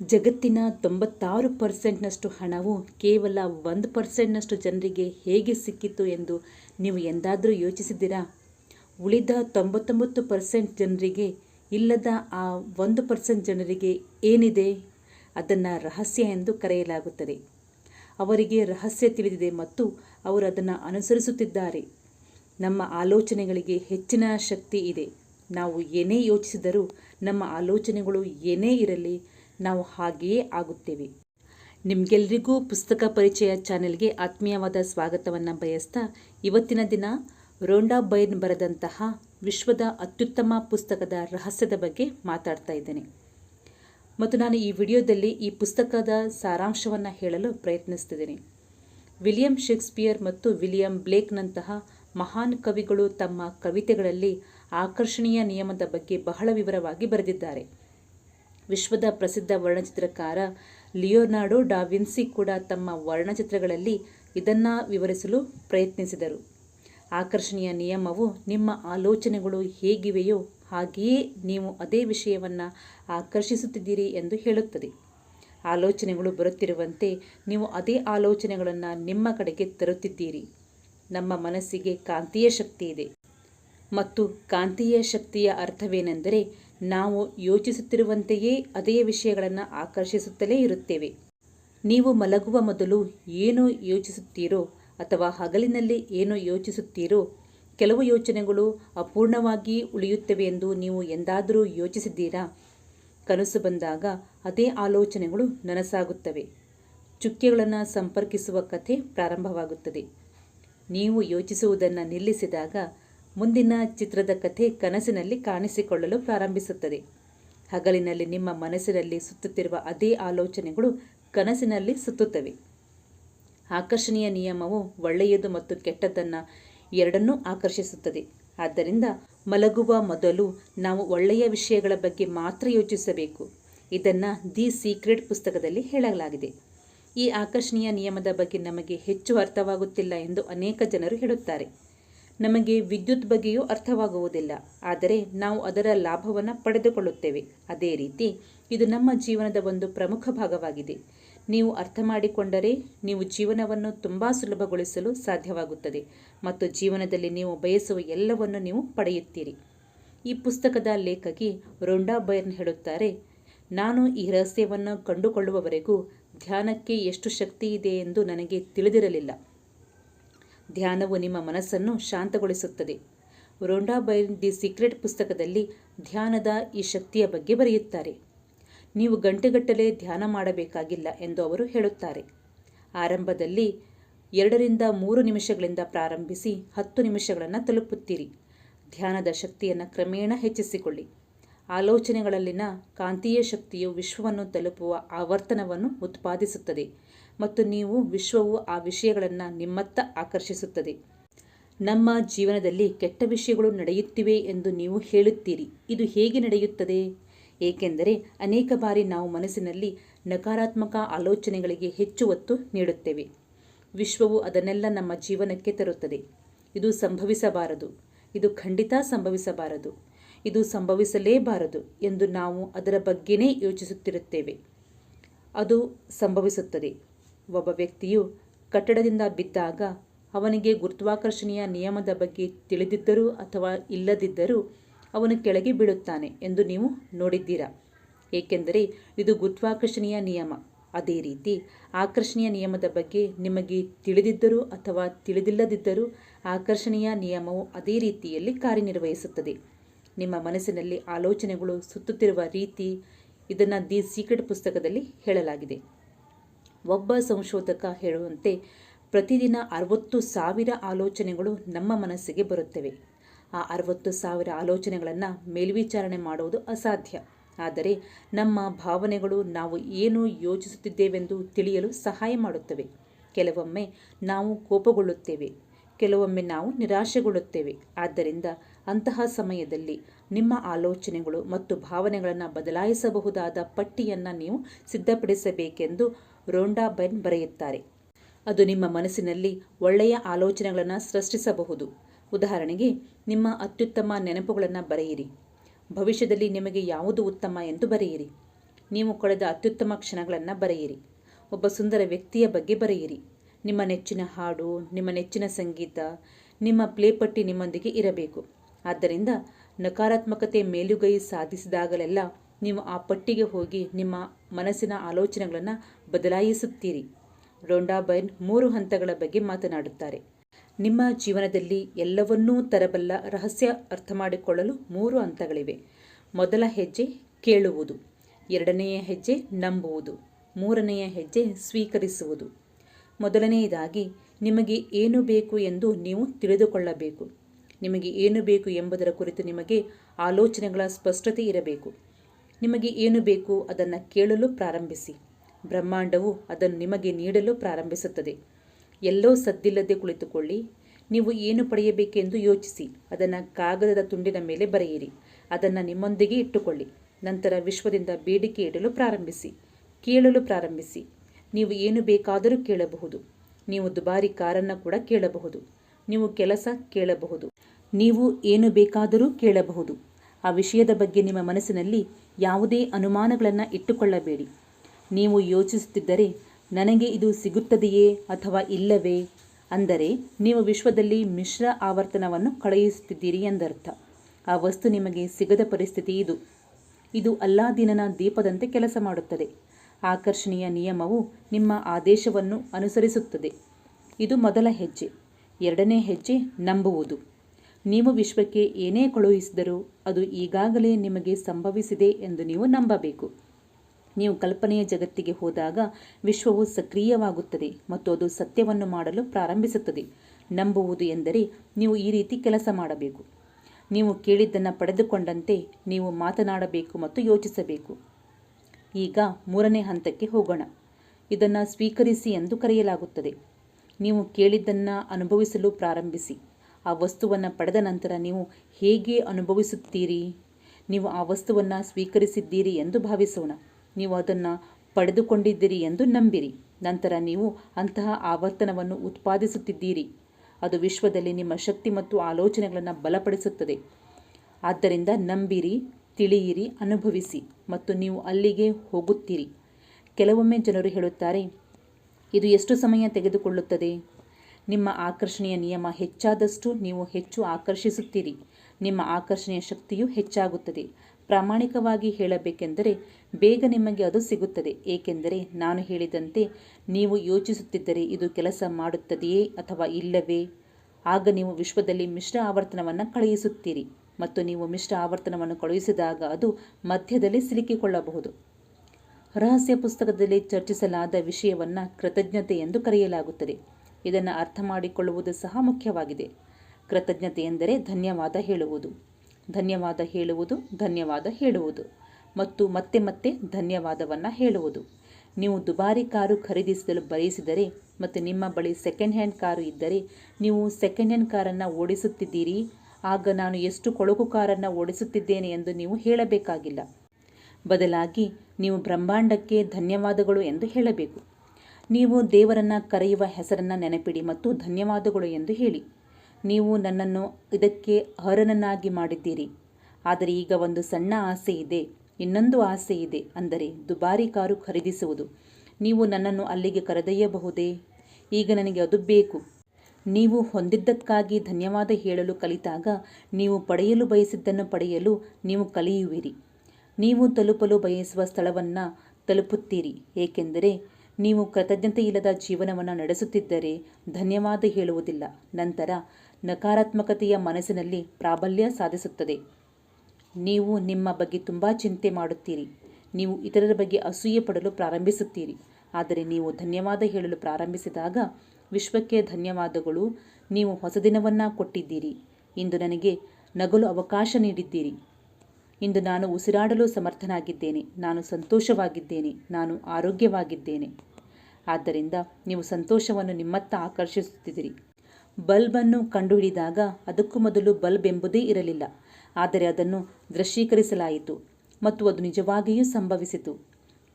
ಜಗತ್ತಿನ ತೊಂಬತ್ತಾರು ಪರ್ಸೆಂಟ್ನಷ್ಟು ಹಣವು ಕೇವಲ ಒಂದು ಪರ್ಸೆಂಟ್ನಷ್ಟು ಜನರಿಗೆ ಹೇಗೆ ಸಿಕ್ಕಿತ್ತು ಎಂದು ನೀವು ಎಂದಾದರೂ ಯೋಚಿಸಿದ್ದೀರಾ? ಉಳಿದ ತೊಂಬತ್ತೊಂಬತ್ತು ಪರ್ಸೆಂಟ್ ಜನರಿಗೆ ಇಲ್ಲದ ಆ ಒಂದು ಪರ್ಸೆಂಟ್ ಜನರಿಗೆ ಏನಿದೆ? ಅದನ್ನು ರಹಸ್ಯ ಎಂದು ಕರೆಯಲಾಗುತ್ತದೆ. ಅವರಿಗೆ ರಹಸ್ಯ ತಿಳಿದಿದೆ ಮತ್ತು ಅವರು ಅದನ್ನು ಅನುಸರಿಸುತ್ತಿದ್ದಾರೆ. ನಮ್ಮ ಆಲೋಚನೆಗಳಿಗೆ ಹೆಚ್ಚಿನ ಶಕ್ತಿ ಇದೆ. ನಾವು ಏನೇ ಯೋಚಿಸಿದರೂ ನಮ್ಮ ಆಲೋಚನೆಗಳು ಏನೇ ಇರಲಿ ನಾವು ಹಾಗೆಯೇ ಆಗುತ್ತೇವೆ. ನಿಮಗೆಲ್ರಿಗೂ ಪುಸ್ತಕ ಪರಿಚಯ ಚಾನೆಲ್ಗೆ ಆತ್ಮೀಯವಾದ ಸ್ವಾಗತವನ್ನು ಬಯಸ್ತಾ ಇವತ್ತಿನ ದಿನ ರೋಂಡಾ ಬೈನ್ ಬರೆದಂತಹ ವಿಶ್ವದ ಅತ್ಯುತ್ತಮ ಪುಸ್ತಕದ ರಹಸ್ಯದ ಬಗ್ಗೆ ಮಾತಾಡ್ತಾ ಇದ್ದೇನೆ. ಮತ್ತು ನಾನು ಈ ವಿಡಿಯೋದಲ್ಲಿ ಈ ಪುಸ್ತಕದ ಸಾರಾಂಶವನ್ನು ಹೇಳಲು ಪ್ರಯತ್ನಿಸ್ತಿದ್ದೇನೆ. ವಿಲಿಯಂ ಶೇಕ್ಸ್ಪಿಯರ್ ಮತ್ತು ವಿಲಿಯಂ ಬ್ಲೇಕ್ನಂತಹ ಮಹಾನ್ ಕವಿಗಳು ತಮ್ಮ ಕವಿತೆಗಳಲ್ಲಿ ಆಕರ್ಷಣೀಯ ನಿಯಮದ ಬಗ್ಗೆ ಬಹಳ ವಿವರವಾಗಿ ಬರೆದಿದ್ದಾರೆ. ವಿಶ್ವದ ಪ್ರಸಿದ್ಧ ವರ್ಣಚಿತ್ರಕಾರ ಲಿಯೋನಾರ್ಡೋ ಡಾ ವಿನ್ಸಿ ಕೂಡ ತಮ್ಮ ವರ್ಣಚಿತ್ರಗಳಲ್ಲಿ ಇದನ್ನು ವಿವರಿಸಲು ಪ್ರಯತ್ನಿಸಿದರು. ಆಕರ್ಷಣೀಯ ನಿಯಮವು ನಿಮ್ಮ ಆಲೋಚನೆಗಳು ಹೇಗಿವೆಯೋ ಹಾಗೆಯೇ ನೀವು ಅದೇ ವಿಷಯವನ್ನು ಆಕರ್ಷಿಸುತ್ತಿದ್ದೀರಿ ಎಂದು ಹೇಳುತ್ತದೆ. ಆಲೋಚನೆಗಳು ಬರುತ್ತಿರುವಂತೆ ನೀವು ಅದೇ ಆಲೋಚನೆಗಳನ್ನು ನಿಮ್ಮ ಕಡೆಗೆ ತರುತ್ತಿದ್ದೀರಿ. ನಮ್ಮ ಮನಸ್ಸಿಗೆ ಕಾಂತೀಯ ಶಕ್ತಿ ಇದೆ. ಮತ್ತು ಕಾಂತೀಯ ಶಕ್ತಿಯ ಅರ್ಥವೇನೆಂದರೆ ನಾವು ಯೋಚಿಸುತ್ತಿರುವಂತೆಯೇ ಅದೇ ವಿಷಯಗಳನ್ನು ಆಕರ್ಷಿಸುತ್ತಲೇ ಇರುತ್ತೇವೆ. ನೀವು ಮಲಗುವ ಮೊದಲು ಏನು ಯೋಚಿಸುತ್ತೀರೋ ಅಥವಾ ಹಗಲಿನಲ್ಲಿ ಏನು ಯೋಚಿಸುತ್ತೀರೋ, ಕೆಲವು ಯೋಚನೆಗಳು ಅಪೂರ್ಣವಾಗಿ ಉಳಿಯುತ್ತವೆ ಎಂದು ನೀವು ಎಂದಾದರೂ ಯೋಚಿಸಿದ್ದೀರಾ? ಕನಸು ಬಂದಾಗ ಅದೇ ಆಲೋಚನೆಗಳು ನನಸಾಗುತ್ತವೆ. ಚುಕ್ಕೆಗಳನ್ನು ಸಂಪರ್ಕಿಸುವ ಕಥೆ ಪ್ರಾರಂಭವಾಗುತ್ತದೆ. ನೀವು ಯೋಚಿಸುವುದನ್ನು ನಿಲ್ಲಿಸಿದಾಗ ಮುಂದಿನ ಚಿತ್ರದ ಕಥೆ ಕನಸಿನಲ್ಲಿ ಕಾಣಿಸಿಕೊಳ್ಳಲು ಪ್ರಾರಂಭಿಸುತ್ತದೆ. ಹಗಲಿನಲ್ಲಿ ನಿಮ್ಮ ಮನಸ್ಸಿನಲ್ಲಿ ಸುತ್ತುತ್ತಿರುವ ಅದೇ ಆಲೋಚನೆಗಳು ಕನಸಿನಲ್ಲಿ ಸುತ್ತುತ್ತವೆ. ಆಕರ್ಷಣೀಯ ನಿಯಮವು ಒಳ್ಳೆಯದು ಮತ್ತು ಕೆಟ್ಟದ್ದನ್ನು ಎರಡನ್ನೂ ಆಕರ್ಷಿಸುತ್ತದೆ. ಆದ್ದರಿಂದ ಮಲಗುವ ಮೊದಲು ನಾವು ಒಳ್ಳೆಯ ವಿಷಯಗಳ ಬಗ್ಗೆ ಮಾತ್ರ ಯೋಚಿಸಬೇಕು. ಇದನ್ನು ದಿ ಸೀಕ್ರೆಟ್ ಪುಸ್ತಕದಲ್ಲಿ ಹೇಳಲಾಗಿದೆ. ಈ ಆಕರ್ಷಣೀಯ ನಿಯಮದ ಬಗ್ಗೆ ನಮಗೆ ಹೆಚ್ಚು ಅರ್ಥವಾಗುತ್ತಿಲ್ಲ ಎಂದು ಅನೇಕ ಜನರು ಹೇಳುತ್ತಾರೆ. ನಮಗೆ ವಿದ್ಯುತ್ ಬಗ್ಗೆಯೂ ಅರ್ಥವಾಗುವುದಿಲ್ಲ. ಆದರೆ ನಾವು ಅದರ ಲಾಭವನ್ನು ಪಡೆದುಕೊಳ್ಳುತ್ತೇವೆ. ಅದೇ ರೀತಿ ಇದು ನಮ್ಮ ಜೀವನದ ಒಂದು ಪ್ರಮುಖ ಭಾಗವಾಗಿದೆ. ನೀವು ಅರ್ಥ ಮಾಡಿಕೊಂಡರೆ ನೀವು ಜೀವನವನ್ನು ತುಂಬ ಸುಲಭಗೊಳಿಸಲು ಸಾಧ್ಯವಾಗುತ್ತದೆ ಮತ್ತು ಜೀವನದಲ್ಲಿ ನೀವು ಬಯಸುವ ಎಲ್ಲವನ್ನು ನೀವು ಪಡೆಯುತ್ತೀರಿ. ಈ ಪುಸ್ತಕದ ಲೇಖಕಿ ರೊಂಡಾ ಬೈರ್ನ್ ಹೇಳುತ್ತಾರೆ, ನಾನು ಈ ರಹಸ್ಯವನ್ನು ಕಂಡುಕೊಳ್ಳುವವರೆಗೂ ಧ್ಯಾನಕ್ಕೆ ಎಷ್ಟು ಶಕ್ತಿ ಇದೆ ಎಂದು ನನಗೆ ತಿಳಿದಿರಲಿಲ್ಲ. ಧ್ಯಾನವು ನಿಮ್ಮ ಮನಸ್ಸನ್ನು ಶಾಂತಗೊಳಿಸುತ್ತದೆ. ರೋಂಡಾ ಬೈನ್ ದಿ ಸೀಕ್ರೆಟ್ ಪುಸ್ತಕದಲ್ಲಿ ಧ್ಯಾನದ ಈ ಶಕ್ತಿಯ ಬಗ್ಗೆ ಬರೆಯುತ್ತಾರೆ. ನೀವು ಗಂಟೆಗಟ್ಟಲೆ ಧ್ಯಾನ ಮಾಡಬೇಕಾಗಿಲ್ಲ ಎಂದು ಅವರು ಹೇಳುತ್ತಾರೆ. ಆರಂಭದಲ್ಲಿ ಎರಡರಿಂದ ಮೂರು ನಿಮಿಷಗಳಿಂದ ಪ್ರಾರಂಭಿಸಿ ಹತ್ತು ನಿಮಿಷಗಳನ್ನು ತಲುಪುತ್ತೀರಿ. ಧ್ಯಾನದ ಶಕ್ತಿಯನ್ನು ಕ್ರಮೇಣ ಹೆಚ್ಚಿಸಿಕೊಳ್ಳಿ. ಆಲೋಚನೆಗಳಲ್ಲಿನ ಕಾಂತೀಯ ಶಕ್ತಿಯು ವಿಶ್ವವನ್ನು ತಲುಪುವ ಆವರ್ತನವನ್ನು ಉತ್ಪಾದಿಸುತ್ತದೆ. ಮತ್ತು ನೀವು ವಿಶ್ವವು ಆ ವಿಷಯಗಳನ್ನು ನಿಮ್ಮತ್ತ ಆಕರ್ಷಿಸುತ್ತದೆ. ನಮ್ಮ ಜೀವನದಲ್ಲಿ ಕೆಟ್ಟ ವಿಷಯಗಳು ನಡೆಯುತ್ತಿವೆ ಎಂದು ನೀವು ಹೇಳುತ್ತೀರಿ. ಇದು ಹೇಗೆ ನಡೆಯುತ್ತದೆ? ಏಕೆಂದರೆ ಅನೇಕ ಬಾರಿ ನಾವು ಮನಸ್ಸಿನಲ್ಲಿ ನಕಾರಾತ್ಮಕ ಆಲೋಚನೆಗಳಿಗೆ ಹೆಚ್ಚು ಒತ್ತು ನೀಡುತ್ತೇವೆ. ವಿಶ್ವವು ಅದನ್ನೆಲ್ಲ ನಮ್ಮ ಜೀವನಕ್ಕೆ ತರುತ್ತದೆ. ಇದು ಸಂಭವಿಸಬಾರದು. ಇದು ಖಂಡಿತ ಸಂಭವಿಸಬಾರದು. ಇದು ಸಂಭವಿಸಲೇಬಾರದು ಎಂದು ನಾವು ಅದರ ಬಗ್ಗೆನೇ ಯೋಚಿಸುತ್ತಿರುತ್ತೇವೆ. ಅದು ಸಂಭವಿಸುತ್ತದೆ. ಒಬ್ಬ ವ್ಯಕ್ತಿಯು ಕಟ್ಟಡದಿಂದ ಬಿದ್ದಾಗ ಅವನಿಗೆ ಗುರುತ್ವಾಕರ್ಷಣೆಯ ನಿಯಮದ ಬಗ್ಗೆ ತಿಳಿದಿದ್ದರೂ ಅಥವಾ ಇಲ್ಲದಿದ್ದರೂ ಅವನು ಕೆಳಗೆ ಬೀಳುತ್ತಾನೆ ಎಂದು ನೀವು ನೋಡಿದ್ದೀರಾ. ಏಕೆಂದರೆ ಇದು ಗುರುತ್ವಾಕರ್ಷಣೆಯ ನಿಯಮ. ಅದೇ ರೀತಿ ಆಕರ್ಷಣೀಯ ನಿಯಮದ ಬಗ್ಗೆ ನಿಮಗೆ ತಿಳಿದಿದ್ದರೂ ಅಥವಾ ತಿಳಿದಿಲ್ಲದಿದ್ದರೂ ಆಕರ್ಷಣೀಯ ನಿಯಮವು ಅದೇ ರೀತಿಯಲ್ಲಿ ಕಾರ್ಯನಿರ್ವಹಿಸುತ್ತದೆ. ನಿಮ್ಮ ಮನಸ್ಸಿನಲ್ಲಿ ಆಲೋಚನೆಗಳು ಸುತ್ತುತ್ತಿರುವ ರೀತಿ ಇದನ್ನು ದಿ ಸೀಕ್ರೆಟ್ ಪುಸ್ತಕದಲ್ಲಿ ಹೇಳಲಾಗಿದೆ. ಒಬ್ಬ ಸಂಶೋಧಕ ಹೇಳುವಂತೆ, ಪ್ರತಿದಿನ ಅರವತ್ತು ಸಾವಿರ ಆಲೋಚನೆಗಳು ನಮ್ಮ ಮನಸ್ಸಿಗೆ ಬರುತ್ತವೆ. ಆ ಅರವತ್ತು ಸಾವಿರ ಆಲೋಚನೆಗಳನ್ನು ಮೇಲ್ವಿಚಾರಣೆ ಮಾಡುವುದು ಅಸಾಧ್ಯ. ಆದರೆ, ನಮ್ಮ ಭಾವನೆಗಳು ನಾವು ಏನು ಯೋಚಿಸುತ್ತಿದ್ದೇವೆಂದು ತಿಳಿಯಲು ಸಹಾಯ ಮಾಡುತ್ತವೆ. ಕೆಲವೊಮ್ಮೆ ನಾವು ಕೋಪಗೊಳ್ಳುತ್ತೇವೆ. ಕೆಲವೊಮ್ಮೆ ನಾವು ನಿರಾಶೆಗೊಳ್ಳುತ್ತೇವೆ. ಆದ್ದರಿಂದ ಅಂತಹ ಸಮಯದಲ್ಲಿ ನಿಮ್ಮ ಆಲೋಚನೆಗಳು ಮತ್ತು ಭಾವನೆಗಳನ್ನು ಬದಲಾಯಿಸಬಹುದಾದ ಪಟ್ಟಿಯನ್ನು ನೀವು ಸಿದ್ಧಪಡಿಸಬೇಕೆಂದು ರೋಂಡಾ ಬೆನ್ ಬರೆಯುತ್ತಾರೆ. ಅದು ನಿಮ್ಮ ಮನಸ್ಸಿನಲ್ಲಿ ಒಳ್ಳೆಯ ಆಲೋಚನೆಗಳನ್ನು ಸೃಷ್ಟಿಸಬಹುದು. ಉದಾಹರಣೆಗೆ, ನಿಮ್ಮ ಅತ್ಯುತ್ತಮ ನೆನಪುಗಳನ್ನು ಬರೆಯಿರಿ. ಭವಿಷ್ಯದಲ್ಲಿ ನಿಮಗೆ ಯಾವುದು ಉತ್ತಮ ಎಂದು ಬರೆಯಿರಿ. ನೀವು ಕಳೆದ ಅತ್ಯುತ್ತಮ ಕ್ಷಣಗಳನ್ನು ಬರೆಯಿರಿ. ಒಬ್ಬ ಸುಂದರ ವ್ಯಕ್ತಿಯ ಬಗ್ಗೆ ಬರೆಯಿರಿ. ನಿಮ್ಮ ನೆಚ್ಚಿನ ಹಾಡು, ನಿಮ್ಮ ನೆಚ್ಚಿನ ಸಂಗೀತ, ನಿಮ್ಮ ಪ್ಲೇಪಟ್ಟಿ ನಿಮ್ಮೊಂದಿಗೆ ಇರಬೇಕು. ಆದ್ದರಿಂದ ನಕಾರಾತ್ಮಕತೆ ಮೇಲುಗೈ ಸಾಧಿಸಿದಾಗಲೆಲ್ಲ ನೀವು ಆ ಪಟ್ಟಿಗೆ ಹೋಗಿ ನಿಮ್ಮ ಮನಸ್ಸಿನ ಆಲೋಚನೆಗಳನ್ನು ಬದಲಾಯಿಸುತ್ತೀರಿ. ರೋಂಡಾಬೈನ್ ಮೂರು ಹಂತಗಳ ಬಗ್ಗೆ ಮಾತನಾಡುತ್ತಾರೆ. ನಿಮ್ಮ ಜೀವನದಲ್ಲಿ ಎಲ್ಲವನ್ನೂ ತರಬಲ್ಲ ರಹಸ್ಯ ಅರ್ಥ ಮಾಡಿಕೊಳ್ಳಲು ಮೂರು ಹಂತಗಳಿವೆ. ಮೊದಲ ಹೆಜ್ಜೆ ಕೇಳುವುದು. ಎರಡನೆಯ ಹೆಜ್ಜೆ ನಂಬುವುದು. ಮೂರನೆಯ ಹೆಜ್ಜೆ ಸ್ವೀಕರಿಸುವುದು. ಮೊದಲನೆಯದಾಗಿ, ನಿಮಗೆ ಏನು ಬೇಕು ಎಂದು ನೀವು ತಿಳಿದುಕೊಳ್ಳಬೇಕು. ನಿಮಗೆ ಏನು ಬೇಕು ಎಂಬುದರ ಕುರಿತು ನಿಮಗೆ ಆಲೋಚನೆಗಳ ಸ್ಪಷ್ಟತೆ ಇರಬೇಕು. ನಿಮಗೆ ಏನು ಬೇಕು ಅದನ್ನು ಕೇಳಲು ಪ್ರಾರಂಭಿಸಿ. ಬ್ರಹ್ಮಾಂಡವು ಅದನ್ನು ನಿಮಗೆ ನೀಡಲು ಪ್ರಾರಂಭಿಸುತ್ತದೆ. ಎಲ್ಲೋ ಸದ್ದಿಲ್ಲದೆ ಕುಳಿತುಕೊಳ್ಳಿ. ನೀವು ಏನು ಪಡೆಯಬೇಕೆಂದು ಯೋಚಿಸಿ. ಅದನ್ನು ಕಾಗದದ ತುಂಡಿನ ಮೇಲೆ ಬರೆಯಿರಿ. ಅದನ್ನು ನಿಮ್ಮೊಂದಿಗೆ ಇಟ್ಟುಕೊಳ್ಳಿ. ನಂತರ ವಿಶ್ವದಿಂದ ಬೇಡಿಕೆ ಇಡಲು ಪ್ರಾರಂಭಿಸಿ. ಕೇಳಲು ಪ್ರಾರಂಭಿಸಿ. ನೀವು ಏನು ಬೇಕಾದರೂ ಕೇಳಬಹುದು. ನೀವು ದುಬಾರಿ ಕಾರನ್ನು ಕೂಡ ಕೇಳಬಹುದು. ನೀವು ಕೆಲಸ ಕೇಳಬಹುದು. ನೀವು ಏನು ಬೇಕಾದರೂ ಕೇಳಬಹುದು. ಆ ವಿಷಯದ ಬಗ್ಗೆ ನಿಮ್ಮ ಮನಸ್ಸಿನಲ್ಲಿ ಯಾವುದೇ ಅನುಮಾನಗಳನ್ನು ಇಟ್ಟುಕೊಳ್ಳಬೇಡಿ. ನೀವು ಯೋಚಿಸುತ್ತಿದ್ದರೆ, ನನಗೆ ಇದು ಸಿಗುತ್ತದೆಯೇ ಅಥವಾ ಇಲ್ಲವೇ? ಅಂದರೆ, ನೀವು ವಿಶ್ವದಲ್ಲಿ ಮಿಶ್ರ ಆವರ್ತನವನ್ನು ಕಳುಹಿಸುತ್ತಿದ್ದೀರಿ ಎಂದರ್ಥ. ಆ ವಸ್ತು ನಿಮಗೆ ಸಿಗದ ಪರಿಸ್ಥಿತಿ ಇದು. ಇದು ಅಲ್ಲಾದೀನನ ದೀಪದಂತೆ ಕೆಲಸ ಮಾಡುತ್ತದೆ. ಆಕರ್ಷಣೀಯ ನಿಯಮವು ನಿಮ್ಮ ಆದೇಶವನ್ನು ಅನುಸರಿಸುತ್ತದೆ. ಇದು ಮೊದಲ ಹೆಜ್ಜೆ. ಎರಡನೇ ಹೆಜ್ಜೆ ನಂಬುವುದು. ನೀವು ವಿಶ್ವಕ್ಕೆ ಏನೇ ಕಳುಹಿಸಿದರೂ ಅದು ಈಗಾಗಲೇ ನಿಮಗೆ ಸಂಭವಿಸಿದೆ ಎಂದು ನೀವು ನಂಬಬೇಕು. ನೀವು ಕಲ್ಪನೆಯ ಜಗತ್ತಿಗೆ ಹೋದಾಗ ವಿಶ್ವವು ಸಕ್ರಿಯವಾಗುತ್ತದೆ ಮತ್ತು ಅದು ಸತ್ಯವನ್ನು ಮಾಡಲು ಪ್ರಾರಂಭಿಸುತ್ತದೆ. ನಂಬುವುದು ಎಂದರೆ ನೀವು ಈ ರೀತಿ ಕೆಲಸ ಮಾಡಬೇಕು. ನೀವು ಕೇಳಿದ್ದನ್ನು ಪಡೆದುಕೊಂಡಂತೆ ನೀವು ಮಾತನಾಡಬೇಕು ಮತ್ತು ಯೋಚಿಸಬೇಕು. ಈಗ ಮೂರನೇ ಹಂತಕ್ಕೆ ಹೋಗೋಣ. ಇದನ್ನು ಸ್ವೀಕರಿಸಿ ಎಂದು ಕರೆಯಲಾಗುತ್ತದೆ. ನೀವು ಕೇಳಿದ್ದನ್ನು ಅನುಭವಿಸಲು ಪ್ರಾರಂಭಿಸಿ. ಆ ವಸ್ತುವನ್ನು ಪಡೆದ ನಂತರ ನೀವು ಹೇಗೆ ಅನುಭವಿಸುತ್ತೀರಿ? ನೀವು ಆ ವಸ್ತುವನ್ನು ಸ್ವೀಕರಿಸಿದ್ದೀರಿ ಎಂದು ಭಾವಿಸೋಣ. ನೀವು ಅದನ್ನು ಪಡೆದುಕೊಂಡಿದ್ದೀರಿ ಎಂದು ನಂಬಿರಿ. ನಂತರ ನೀವು ಅಂತಹ ಆವರ್ತನವನ್ನು ಉತ್ಪಾದಿಸುತ್ತಿದ್ದೀರಿ. ಅದು ವಿಶ್ವದಲ್ಲಿ ನಿಮ್ಮ ಶಕ್ತಿ ಮತ್ತು ಆಲೋಚನೆಗಳನ್ನು ಬಲಪಡಿಸುತ್ತದೆ. ಆದ್ದರಿಂದ ನಂಬಿರಿ, ತಿಳಿಯಿರಿ, ಅನುಭವಿಸಿ ಮತ್ತು ನೀವು ಅಲ್ಲಿಗೆ ಹೋಗುತ್ತೀರಿ. ಕೆಲವೊಮ್ಮೆ ಜನರು ಹೇಳುತ್ತಾರೆ, ಇದು ಎಷ್ಟು ಸಮಯ ತೆಗೆದುಕೊಳ್ಳುತ್ತದೆ? ನಿಮ್ಮ ಆಕರ್ಷಣೆಯ ನಿಯಮ ಹೆಚ್ಚಾದಷ್ಟು ನೀವು ಹೆಚ್ಚು ಆಕರ್ಷಿಸುತ್ತೀರಿ. ನಿಮ್ಮ ಆಕರ್ಷಣೆಯ ಶಕ್ತಿಯು ಹೆಚ್ಚಾಗುತ್ತದೆ. ಪ್ರಾಮಾಣಿಕವಾಗಿ ಹೇಳಬೇಕೆಂದರೆ ಬೇಗ ನಿಮಗೆ ಅದು ಸಿಗುತ್ತದೆ. ಏಕೆಂದರೆ ನಾನು ಹೇಳಿದಂತೆ ನೀವು ಯೋಚಿಸುತ್ತಿದ್ದರೆ ಇದು ಕೆಲಸ ಮಾಡುತ್ತದೆಯೇ ಅಥವಾ ಇಲ್ಲವೇ? ಆಗ ನೀವು ವಿಶ್ವದಲ್ಲಿ ಮಿಶ್ರ ಆವರ್ತನವನ್ನು ಕಳುಹಿಸುತ್ತೀರಿ ಮತ್ತು ನೀವು ಮಿಶ್ರ ಆವರ್ತನವನ್ನು ಕಳುಹಿಸಿದಾಗ ಅದು ಮಧ್ಯದಲ್ಲಿ ಸಿಲುಕಿಕೊಳ್ಳಬಹುದು. ರಹಸ್ಯ ಪುಸ್ತಕದಲ್ಲಿ ಚರ್ಚಿಸಲಾದ ವಿಷಯವನ್ನು ಕೃತಜ್ಞತೆ ಎಂದು ಕರೆಯಲಾಗುತ್ತದೆ. ಇದನ್ನು ಅರ್ಥ ಮಾಡಿಕೊಳ್ಳುವುದು ಸಹ ಮುಖ್ಯವಾಗಿದೆ. ಕೃತಜ್ಞತೆ ಎಂದರೆ ಧನ್ಯವಾದ ಹೇಳುವುದು. ಧನ್ಯವಾದ ಹೇಳುವುದು ಧನ್ಯವಾದ ಹೇಳುವುದು. ಮತ್ತು ಮತ್ತೆ ಮತ್ತೆ ಧನ್ಯವಾದವನ್ನು ಹೇಳುವುದು. ನೀವು ದುಬಾರಿ ಕಾರು ಖರೀದಿಸಲು ಬಯಸಿದರೆ ಮತ್ತು ನಿಮ್ಮ ಬಳಿ ಸೆಕೆಂಡ್ ಹ್ಯಾಂಡ್ ಕಾರು ಇದ್ದರೆ ನೀವು ಸೆಕೆಂಡ್ ಹ್ಯಾಂಡ್ ಕಾರನ್ನು ಓಡಿಸುತ್ತಿದ್ದೀರಿ. ಆಗ ನಾನು ಎಷ್ಟು ಕೊಳಕು ಕಾರನ್ನು ಓಡಿಸುತ್ತಿದ್ದೇನೆ ಎಂದು ನೀವು ಹೇಳಬೇಕಾಗಿಲ್ಲ. ಬದಲಾಗಿ ನೀವು ಬ್ರಹ್ಮಾಂಡಕ್ಕೆ ಧನ್ಯವಾದಗಳು ಎಂದು ಹೇಳಬೇಕು. ನೀವು ದೇವರನ್ನು ಕರೆಯುವ ಹೆಸರನ್ನು ನೆನಪಿಡಿ ಮತ್ತು ಧನ್ಯವಾದಗಳು ಎಂದು ಹೇಳಿ. ನೀವು ನನ್ನನ್ನು ಇದಕ್ಕೆ ಅರ್ಹನನ್ನಾಗಿ ಮಾಡಿದ್ದೀರಿ. ಆದರೆ ಈಗ ಒಂದು ಸಣ್ಣ ಆಸೆ ಇದೆ, ಇನ್ನೊಂದು ಆಸೆ ಇದೆ ಅಂದರೆ ದುಬಾರಿ ಕಾರು ಖರೀದಿಸುವುದು. ನೀವು ನನ್ನನ್ನು ಅಲ್ಲಿಗೆ ಕರೆದೊಯ್ಯಬಹುದೇ? ಈಗ ನನಗೆ ಅದು ಬೇಕು. ನೀವು ಹೊಂದಿದ್ದಕ್ಕಾಗಿ ಧನ್ಯವಾದ ಹೇಳಲು ಕಲಿತಾಗ ನೀವು ಪಡೆಯಲು ಬಯಸಿದ್ದನ್ನು ಪಡೆಯಲು ನೀವು ಕಲಿಯುವಿರಿ. ನೀವು ತಲುಪಲು ಬಯಸುವ ಸ್ಥಳವನ್ನು ತಲುಪುತ್ತೀರಿ, ಏಕೆಂದರೆ ನೀವು ಕೃತಜ್ಞತೆ ಇಲ್ಲದ ಜೀವನವನ್ನು ನಡೆಸುತ್ತಿದ್ದರೆ ಧನ್ಯವಾದ ಹೇಳುವುದಿಲ್ಲ. ನಂತರ ನಕಾರಾತ್ಮಕತೆಯ ಮನಸ್ಸಿನಲ್ಲಿ ಪ್ರಾಬಲ್ಯ ಸಾಧಿಸುತ್ತದೆ. ನೀವು ನಿಮ್ಮ ಬಗ್ಗೆ ತುಂಬ ಚಿಂತೆ ಮಾಡುತ್ತೀರಿ. ನೀವು ಇತರರ ಬಗ್ಗೆ ಅಸೂಯೆ ಪಡಲು ಪ್ರಾರಂಭಿಸುತ್ತೀರಿ. ಆದರೆ ನೀವು ಧನ್ಯವಾದ ಹೇಳಲು ಪ್ರಾರಂಭಿಸಿದಾಗ ವಿಶ್ವಕ್ಕೆ ಧನ್ಯವಾದಗಳು. ನೀವು ಹೊಸ ದಿನವನ್ನು ಕೊಟ್ಟಿದ್ದೀರಿ. ಇಂದು ನನಗೆ ನಗಲು ಅವಕಾಶ ನೀಡಿದ್ದೀರಿ. ಇಂದು ನಾನು ಉಸಿರಾಡಲು ಸಮರ್ಥನಾಗಿದ್ದೇನೆ. ನಾನು ಸಂತೋಷವಾಗಿದ್ದೇನೆ. ನಾನು ಆರೋಗ್ಯವಾಗಿದ್ದೇನೆ. ಆದ್ದರಿಂದ ನೀವು ಸಂತೋಷವನ್ನು ನಿಮ್ಮತ್ತ ಆಕರ್ಷಿಸುತ್ತಿದ್ದೀರಿ. ಬಲ್ಬನ್ನು ಕಂಡುಹಿಡಿದಾಗ ಅದಕ್ಕೂ ಮೊದಲು ಬಲ್ಬ್ ಎಂಬುದೇ ಇರಲಿಲ್ಲ. ಆದರೆ ಅದನ್ನು ದೃಶ್ಯೀಕರಿಸಲಾಯಿತು ಮತ್ತು ಅದು ನಿಜವಾಗಿಯೂ ಸಂಭವಿಸಿತು.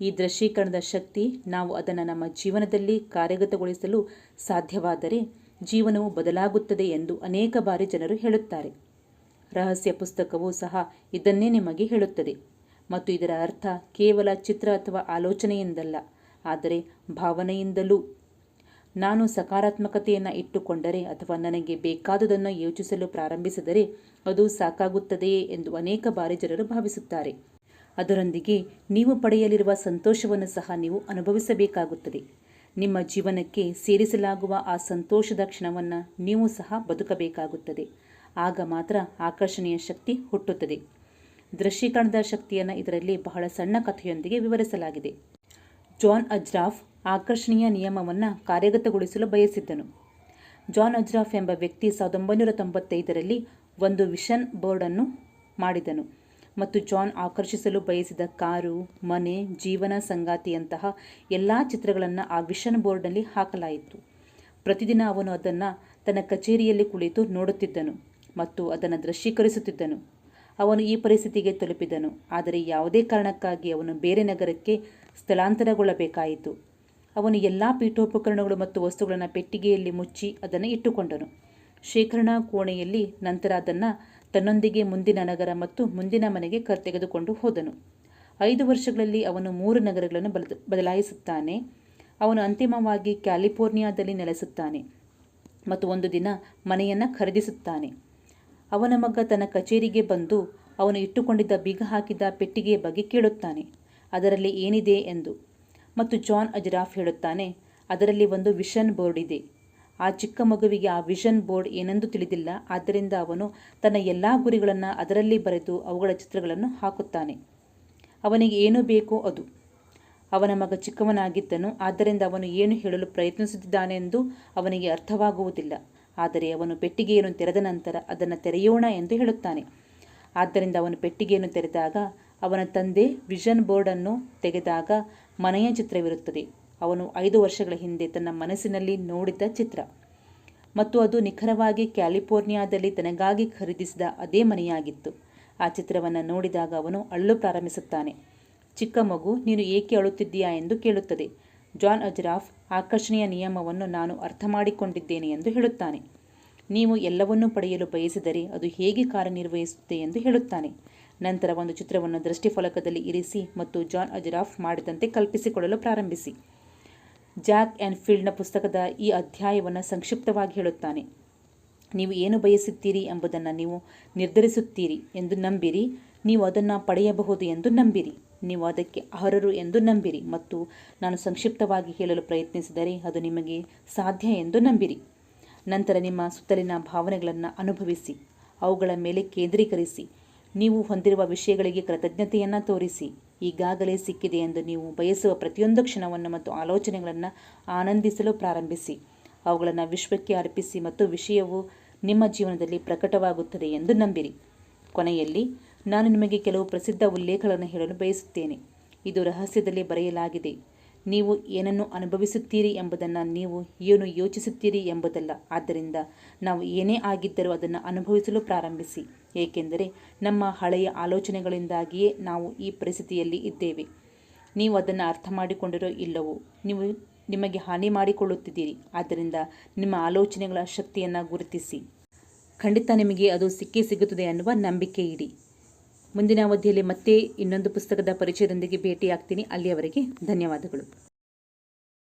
ಈ ದೃಶ್ಯೀಕರಣದ ಶಕ್ತಿ ನಾವು ಅದನ್ನು ನಮ್ಮ ಜೀವನದಲ್ಲಿ ಕಾರ್ಯಗತಗೊಳಿಸಲು ಸಾಧ್ಯವಾದರೆ ಜೀವನವು ಬದಲಾಗುತ್ತದೆ ಎಂದು ಅನೇಕ ಬಾರಿ ಜನರು ಹೇಳುತ್ತಾರೆ. ರಹಸ್ಯ ಪುಸ್ತಕವೂ ಸಹ ಇದನ್ನೇ ನಿಮಗೆ ಹೇಳುತ್ತದೆ. ಮತ್ತು ಇದರ ಅರ್ಥ ಕೇವಲ ಚಿತ್ರ ಅಥವಾ ಆಲೋಚನೆಯಿಂದಲ್ಲ, ಆದರೆ ಭಾವನೆಯಿಂದಲೂ. ನಾನು ಸಕಾರಾತ್ಮಕತೆಯನ್ನು ಇಟ್ಟುಕೊಂಡರೆ ಅಥವಾ ನನಗೆ ಬೇಕಾದುದನ್ನು ಯೋಚಿಸಲು ಪ್ರಾರಂಭಿಸಿದರೆ ಅದು ಸಾಕಾಗುತ್ತದೆಯೇ ಎಂದು ಅನೇಕ ಬಾರಿ ಜನರು ಭಾವಿಸುತ್ತಾರೆ. ಅದರೊಂದಿಗೆ ನೀವು ಪಡೆಯಲಿರುವ ಸಂತೋಷವನ್ನು ಸಹ ನೀವು ಅನುಭವಿಸಬೇಕಾಗುತ್ತದೆ. ನಿಮ್ಮ ಜೀವನಕ್ಕೆ ಸೇರಿಸಲಾಗುವ ಆ ಸಂತೋಷದ ಕ್ಷಣವನ್ನು ನೀವು ಸಹ ಬದುಕಬೇಕಾಗುತ್ತದೆ. ಆಗ ಮಾತ್ರ ಆಕರ್ಷಣೀಯ ಶಕ್ತಿ ಹುಟ್ಟುತ್ತದೆ. ದೃಶ್ಯೀಕರಣದ ಶಕ್ತಿಯನ್ನು ಇದರಲ್ಲಿ ಬಹಳ ಸಣ್ಣ ಕಥೆಯೊಂದಿಗೆ ವಿವರಿಸಲಾಗಿದೆ. ಜಾನ್ ಅಜ್ರಾಫ್ ಆಕರ್ಷಣೀಯ ನಿಯಮವನ್ನು ಕಾರ್ಯಗತಗೊಳಿಸಲು ಬಯಸಿದ್ದನು. ಜಾನ್ ಅಜ್ರಾಫ್ ಎಂಬ ವ್ಯಕ್ತಿ ಸಾವಿರದ ಒಂಬೈನೂರ ತೊಂಬತ್ತೈದರಲ್ಲಿ ಒಂದು ವಿಷನ್ ಬೋರ್ಡನ್ನು ಮಾಡಿದನು ಮತ್ತು ಜಾನ್ ಆಕರ್ಷಿಸಲು ಬಯಸಿದ ಕಾರು, ಮನೆ, ಜೀವನ ಸಂಗಾತಿಯಂತಹ ಎಲ್ಲ ಚಿತ್ರಗಳನ್ನು ಆ ವಿಷನ್ ಬೋರ್ಡ್ನಲ್ಲಿ ಹಾಕಲಾಯಿತು. ಪ್ರತಿದಿನ ಅವನು ಅದನ್ನು ತನ್ನ ಕಚೇರಿಯಲ್ಲಿ ಕುಳಿತು ನೋಡುತ್ತಿದ್ದನು. ಮತ್ತು ಅದನ್ನು ದೃಶ್ಯೀಕರಿಸುತ್ತಿದ್ದನು. ಅವನು ಈ ಪರಿಸ್ಥಿತಿಗೆ ತಲುಪಿದನು. ಆದರೆ ಯಾವುದೇ ಕಾರಣಕ್ಕಾಗಿ ಅವನು ಬೇರೆ ನಗರಕ್ಕೆ ಸ್ಥಳಾಂತರಗೊಳ್ಳಬೇಕಾಯಿತು. ಅವನು ಎಲ್ಲ ಪೀಠೋಪಕರಣಗಳು ಮತ್ತು ವಸ್ತುಗಳನ್ನು ಪೆಟ್ಟಿಗೆಯಲ್ಲಿ ಮುಚ್ಚಿ ಅದನ್ನು ಇಟ್ಟುಕೊಂಡನು. ಶೇಖರಣಾ ಕೋಣೆಯಲ್ಲಿ ನಂತರ ಅದನ್ನು ತನ್ನೊಂದಿಗೆ ಮುಂದಿನ ನಗರ ಮತ್ತು ಮುಂದಿನ ಮನೆಗೆ ಕರ್ ತೆಗೆದುಕೊಂಡು ಹೋದನು. ಐದು ವರ್ಷಗಳಲ್ಲಿ ಅವನು ಮೂರು ನಗರಗಳನ್ನು ಬದ, ಬದಲಾಯಿಸುತ್ತಾನೆ. ಅವನು ಅಂತಿಮವಾಗಿ ಕ್ಯಾಲಿಫೋರ್ನಿಯಾದಲ್ಲಿ ನೆಲೆಸುತ್ತಾನೆ ಮತ್ತು ಒಂದು ದಿನ ಮನೆಯನ್ನು ಖರೀದಿಸುತ್ತಾನೆ. ಅವನ ಮಗ ತನ್ನ ಕಚೇರಿಗೆ ಬಂದು ಅವನು ಇಟ್ಟುಕೊಂಡಿದ್ದ ಬೀಗ ಹಾಕಿದ್ದ ಪೆಟ್ಟಿಗೆಯ ಬಗ್ಗೆ ಕೇಳುತ್ತಾನೆ. ಅದರಲ್ಲಿ ಏನಿದೆ ಎಂದು. ಮತ್ತು ಜಾನ್ ಅಜ್ರಾಫ್ ಹೇಳುತ್ತಾನೆ, ಅದರಲ್ಲಿ ಒಂದು ವಿಷನ್ ಬೋರ್ಡ್ ಇದೆ. ಆ ಚಿಕ್ಕ ಮಗುವಿಗೆ ಆ ವಿಷನ್ ಬೋರ್ಡ್ ಏನೆಂದು ತಿಳಿದಿಲ್ಲ. ಆದ್ದರಿಂದ ಅವನು ತನ್ನ ಎಲ್ಲ ಗುರಿಗಳನ್ನು ಅದರಲ್ಲಿ ಬರೆದು ಅವುಗಳ ಚಿತ್ರಗಳನ್ನು ಹಾಕುತ್ತಾನೆ. ಅವನಿಗೆ ಏನು ಬೇಕೋ ಅದು. ಅವನ ಮಗ ಚಿಕ್ಕವನಾಗಿದ್ದನು, ಆದ್ದರಿಂದ ಅವನು ಏನು ಹೇಳಲು ಪ್ರಯತ್ನಿಸುತ್ತಿದ್ದಾನೆಂದು ಅವನಿಗೆ ಅರ್ಥವಾಗುವುದಿಲ್ಲ. ಆದರೆ ಅವನು ಪೆಟ್ಟಿಗೆಯನ್ನು ತೆರೆದ ನಂತರ ಅದನ್ನು ತೆರೆಯೋಣ ಎಂದು ಹೇಳುತ್ತಾನೆ. ಆದ್ದರಿಂದ ಅವನು ಪೆಟ್ಟಿಗೆಯನ್ನು ತೆರೆದಾಗ ಅವನ ತಂದೆ ವಿಷನ್ ಬೋರ್ಡನ್ನು ತೆಗೆದಾಗ ಮನೆಯ ಚಿತ್ರವಿರುತ್ತದೆ. ಅವನು ಐದು ವರ್ಷಗಳ ಹಿಂದೆ ತನ್ನ ಮನಸ್ಸಿನಲ್ಲಿ ನೋಡಿದ ಚಿತ್ರ. ಮತ್ತು ಅದು ನಿಖರವಾಗಿ ಕ್ಯಾಲಿಫೋರ್ನಿಯಾದಲ್ಲಿ ತನಗಾಗಿ ಖರೀದಿಸಿದ ಅದೇ ಮನೆಯಾಗಿತ್ತು. ಆ ಚಿತ್ರವನ್ನು ನೋಡಿದಾಗ ಅವನು ಅಳ್ಳು ಪ್ರಾರಂಭಿಸುತ್ತಾನೆ. ಚಿಕ್ಕ ಮಗು, ನೀನು ಏಕೆ ಅಳುತ್ತಿದ್ದೀಯಾ ಎಂದು ಕೇಳುತ್ತದೆ. ಜಾನ್ ಅಜ್ರಾಫ್, ಆಕರ್ಷಣೆಯ ನಿಯಮವನ್ನು ನಾನು ಅರ್ಥ ಮಾಡಿಕೊಂಡಿದ್ದೇನೆ ಎಂದು ಹೇಳುತ್ತಾನೆ. ನೀವು ಎಲ್ಲವನ್ನೂ ಪಡೆಯಲು ಬಯಸಿದರೆ ಅದು ಹೇಗೆ ಕಾರ್ಯನಿರ್ವಹಿಸುತ್ತೆ ಎಂದು ಹೇಳುತ್ತಾನೆ. ನಂತರ ಒಂದು ಚಿತ್ರವನ್ನು ದೃಷ್ಟಿಫಲಕದಲ್ಲಿ ಇರಿಸಿ ಮತ್ತು ಜಾನ್ ಅಜ್ರಾಫ್ ಮಾಡಿದಂತೆ ಕಲ್ಪಿಸಿಕೊಳ್ಳಲು ಪ್ರಾರಂಭಿಸಿ. ಜಾಕ್ ಆ್ಯಂಡ್ ಫೀಲ್ಡ್ನ ಪುಸ್ತಕದ ಈ ಅಧ್ಯಾಯವನ್ನು ಸಂಕ್ಷಿಪ್ತವಾಗಿ ಹೇಳುತ್ತಾನೆ. ನೀವು ಏನು ಬಯಸುತ್ತೀರಿ ಎಂಬುದನ್ನು ನೀವು ನಿರ್ಧರಿಸುತ್ತೀರಿ ಎಂದು ನಂಬಿರಿ. ನೀವು ಅದನ್ನು ಪಡೆಯಬಹುದು ಎಂದು ನಂಬಿರಿ. ನೀವು ಅದಕ್ಕೆ ಅರ್ಹರು ಎಂದು ನಂಬಿರಿ ಮತ್ತು ನಾನು ಸಂಕ್ಷಿಪ್ತವಾಗಿ ಹೇಳಲು ಪ್ರಯತ್ನಿಸಿದರೆ ಅದು ನಿಮಗೆ ಸಾಧ್ಯ ಎಂದು ನಂಬಿರಿ. ನಂತರ ನಿಮ್ಮ ಸುತ್ತಲಿನ ಭಾವನೆಗಳನ್ನು ಅನುಭವಿಸಿ, ಅವುಗಳ ಮೇಲೆ ಕೇಂದ್ರೀಕರಿಸಿ, ನೀವು ಹೊಂದಿರುವ ವಿಷಯಗಳಿಗೆ ಕೃತಜ್ಞತೆಯನ್ನು ತೋರಿಸಿ, ಈಗಾಗಲೇ ಸಿಕ್ಕಿದೆ ಎಂದು ನೀವು ಬಯಸುವ ಪ್ರತಿಯೊಂದು ಕ್ಷಣವನ್ನು ಮತ್ತು ಆಲೋಚನೆಗಳನ್ನು ಆನಂದಿಸಲು ಪ್ರಾರಂಭಿಸಿ, ಅವುಗಳನ್ನು ವಿಶ್ವಕ್ಕೆ ಅರ್ಪಿಸಿ ಮತ್ತು ವಿಷಯವು ನಿಮ್ಮ ಜೀವನದಲ್ಲಿ ಪ್ರಕಟವಾಗುತ್ತದೆ ಎಂದು ನಂಬಿರಿ. ಕೊನೆಯಲ್ಲಿ ನಾನು ನಿಮಗೆ ಕೆಲವು ಪ್ರಸಿದ್ಧ ಉಲ್ಲೇಖಗಳನ್ನು ಹೇಳಲು ಬಯಸುತ್ತೇನೆ. ಇದು ರಹಸ್ಯದಲ್ಲಿ ಬರೆಯಲಾಗಿದೆ. ನೀವು ಏನನ್ನು ಅನುಭವಿಸುತ್ತೀರಿ ಎಂಬುದನ್ನು ನೀವು ಏನು ಯೋಚಿಸುತ್ತೀರಿ ಎಂಬುದಲ್ಲ. ಆದ್ದರಿಂದ ನಾವು ಏನೇ ಆಗಿದ್ದರೂ ಅದನ್ನು ಅನುಭವಿಸಲು ಪ್ರಾರಂಭಿಸಿ. ಏಕೆಂದರೆ ನಮ್ಮ ಹಳೆಯ ಆಲೋಚನೆಗಳಿಂದಾಗಿಯೇ ನಾವು ಈ ಪರಿಸ್ಥಿತಿಯಲ್ಲಿ ಇದ್ದೇವೆ. ನೀವು ಅದನ್ನು ಅರ್ಥ ಮಾಡಿಕೊಂಡಿರೋ ಇಲ್ಲವೋ? ನೀವು ನಿಮಗೆ ಹಾನಿ ಮಾಡಿಕೊಳ್ಳುತ್ತಿದ್ದೀರಿ. ಆದ್ದರಿಂದ ನಿಮ್ಮ ಆಲೋಚನೆಗಳ ಶಕ್ತಿಯನ್ನು ಗುರುತಿಸಿ. ಖಂಡಿತ ನಿಮಗೆ ಅದು ಸಿಕ್ಕೇ ಸಿಗುತ್ತದೆ ಅನ್ನುವ ನಂಬಿಕೆ ಇಡಿ ಮುಂದಿನ ಅವಧಿಯಲ್ಲಿ ಮತ್ತೆ ಇನ್ನೊಂದು ಪುಸ್ತಕದ ಪರಿಚಯದೊಂದಿಗೆ ಭೇಟಿಯಾಗ್ತೀನಿ. ಅಲ್ಲಿಯವರೆಗೆ ಧನ್ಯವಾದಗಳು.